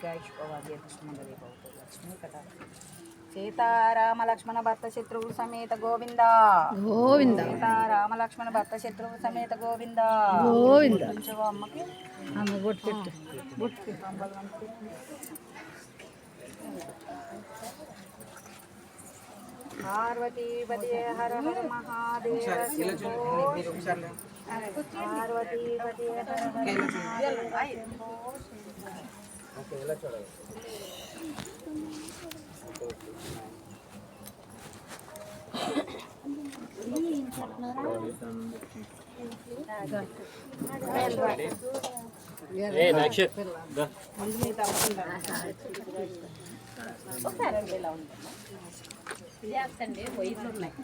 దీర్ఘాయుష్కోవాలి కృష్ణమంగళి భవతు లక్ష్మీ కథ. సీతారామ లక్ష్మణ భర్త శత్రువు సమేత గోవింద. గోవింద. సీతారామ లక్ష్మణ భర్త శత్రువు సమేత గోవింద. గోవింద. అమ్మకి. అమ్మ బొట్టు పెట్టు బుట్టు పంపలవంతి పార్వతీపతి హర హర మహాదేవ హర మహాదేవ శంభో ముందు మీ తప్పకుండా ఒకసారి ఇలా ఉందమ్మా చేస్తండి పొయ్యిలు ఉన్నాయి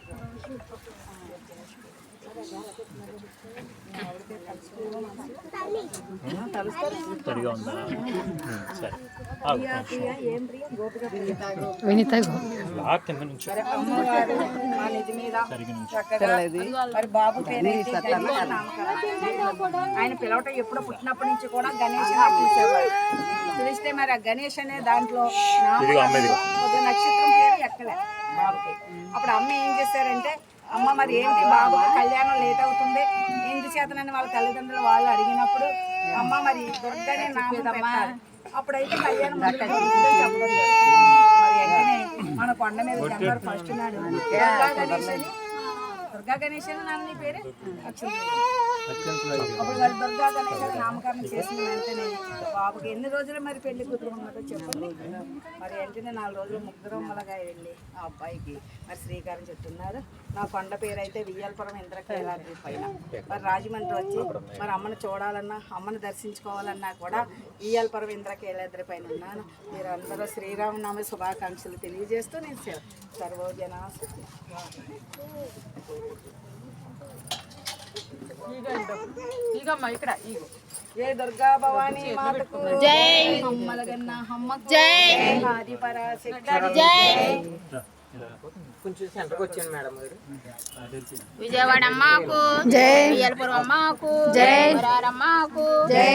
తడిగా ఉందా సరే వినిత కింద నుంచి మరి బాబు. ఆయన పిలవటం ఎప్పుడో పుట్టినప్పటి నుంచి కూడా గణేష్ పిలిస్తే మరి ఆ గణేష్ అనే దాంట్లో నక్షత్రం పేరు ఎక్కలే బాబుకి అప్పుడు అమ్మ ఏం చేశారంటే అమ్మ మరి ఏంటి బాబుకి కళ్యాణం లేట్ అవుతుంది. ఏంటి చేతనని వాళ్ళ తల్లిదండ్రులు వాళ్ళు అడిగినప్పుడు అమ్మ మరి దుర్గనే నామం పెట్టాలి. అప్పుడైతే కళ్యాణం. మరి వెంటనే మన కొండ మీద జనవరి ఫస్ట్ నాడు. దుర్గా గణేష్ అని దుర్గా గణేష్ అని నాన్న నీ పేరు? అప్పుడు మరి దుర్గా నామకరణం చేసిన వెంటనే బాబుకి ఎన్ని రోజులు మరి పెళ్ళి కూతురు ఉన్నదో చెప్పండి. మరి వెంటనే నాలుగు రోజులు ముగ్గురమ్మలుగా వెళ్ళి ఆ అబ్బాయికి మరి శ్రీకారం చెప్తున్నారు నా కొండ పేరు అయితే వియ్యాలపురం ఇంద్రకైలాద్రి పైన. మరి రాజమండ్రి వచ్చి మరి అమ్మని చూడాలన్నా అమ్మని దర్శించుకోవాలన్నా కూడా వియ్యాలపురం ఇంద్రకైలాద్రి పైన ఉన్నాను. మీరు అందరూ శ్రీరామనామ శుభాకాంక్షలు తెలియజేస్తూ నేను సర్వోజన ఇగమ్మా ఇక్కడ ఇగో. ఏ దుర్గా భవానీ మాతకు జై. అమ్మలగన్న అమ్మకు జై. ఆది పరాశక్తి జై. కొంచెం సెంటర్కి వచ్చాను మేడం గారు. విజయవాడ అమ్మకు జై. అమ్మకు జై. అమ్మకు జై.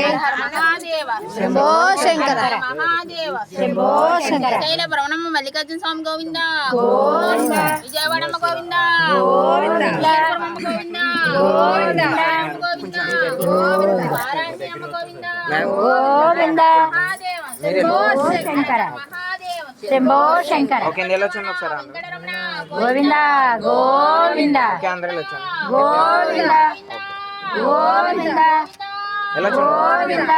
మహాదేవ. శంభో శంకర. మహాదేవ. శంభో శంకర. శైల మల్లికార్జున స్వామి గోవింద. గోవింద. విజయవాడమ్మ గోవింద. గోవింద. విజయపురం అమ్మ గోవింద గోవింద గోవింద. శంకర. శంభో శంకర. గోవింద గోవింద. గోవింద. గోవింద. గోవింద.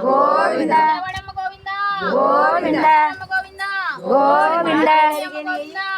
గోవింద. గోవింద. గోవింద.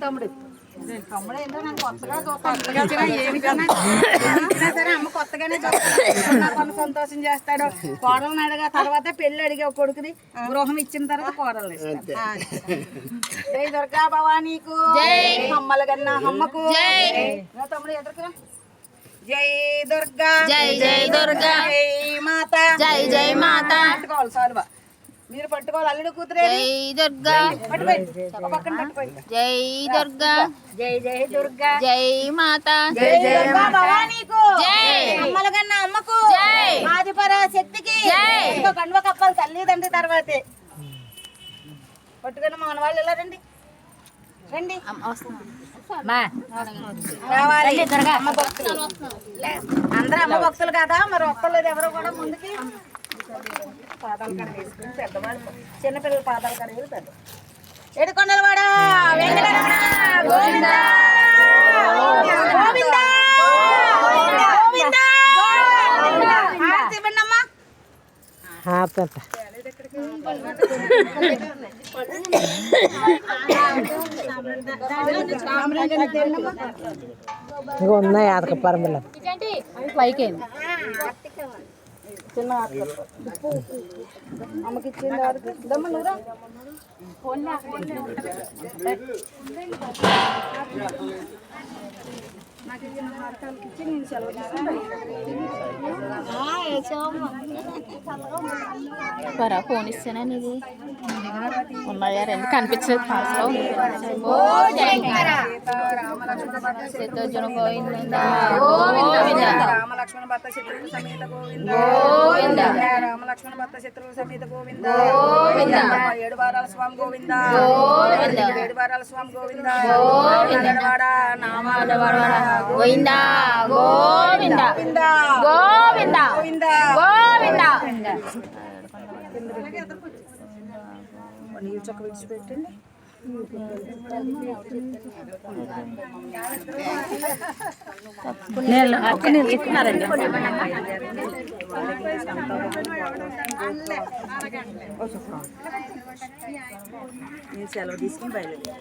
తమ్ముడు తమ్ముడు ఏంటో నాకు కొత్తగా ఏమి సరే అమ్మ కొత్తగానే సంతోషం చేస్తాడు కోడలు అడగా తర్వాత పెళ్ళి అడిగే కొడుకుని గృహం ఇచ్చిన తర్వాత కోడలు జై దుర్గా భవానీకు. అమ్మల కన్నా అమ్మకు. తమ్ముడు ఎదురుకురా. జై దుర్గా జై జై దుర్గా జై మాత. జై జై మాత. పట్టుకోవాలి సాల్వా. మీరు పట్టుకోవాలి అల్లుడు కూతురే జై దుర్గా. పక్కన జై దుర్గా. జై జై దుర్గా. జై మాత. జై దుర్గా భవానీకు. జై. అమ్మకు. జై. ఆదిపర శక్తికి. జై. ఇంకో కండువ కప్పాలి తర్వాతే. పట్టుకుని మన వాళ్ళు ఎలా రండి. రావాలి. అమ్మ భక్తులు. లే, అందరూ అమ్మ భక్తులు కదా మరి ఒక్కలేదు ఎవరు కూడా ముందుకి పాదాల కడ వేసుకుని పెద్దవాళ్ళు చిన్నపిల్లల పాదాల కడ వేసి పెద్ద ఏడుకొండల వాడ వెంకటరమణ గోవింద గోవింద గోవింద హారతి ఇవ్వండి అమ్మా ఉన్నాయి అదక పరమల పైకి చిన్న అక్క. ఉప్పు ఉప్పు అమ్మకి ఇచ్చింది ఆడికి దమ్మ నువ్వురా నాకు ఇచ్చిన హారకాలకి ఇచ్చి నేను సెలవు పరా ఫోన్ ఇస్తానా నీది. ఉన్నాయా రెండు? కనిపించలేదు పాస్లో సీతార్జున గోవింద. గోవింద. రామలక్ష్మణ భర్త శత్రువుల సమేత గోవింద. గోవింద. రామలక్ష్మణ భర్త శత్రువుల సమేత గోవింద. గోవింద. ఏడు వారాల స్వామి గోవింద. గోవింద. ఏడు వారాల స్వామి గోవింద. గోవింద. నామాల గోవింద గోవింద గోవింద. గోవింద గోవింద. గోవింద. నీళ్ళు చొక్క విడిచిపెట్టండి నేను సెలవు తీసుకుని బయలుదేరి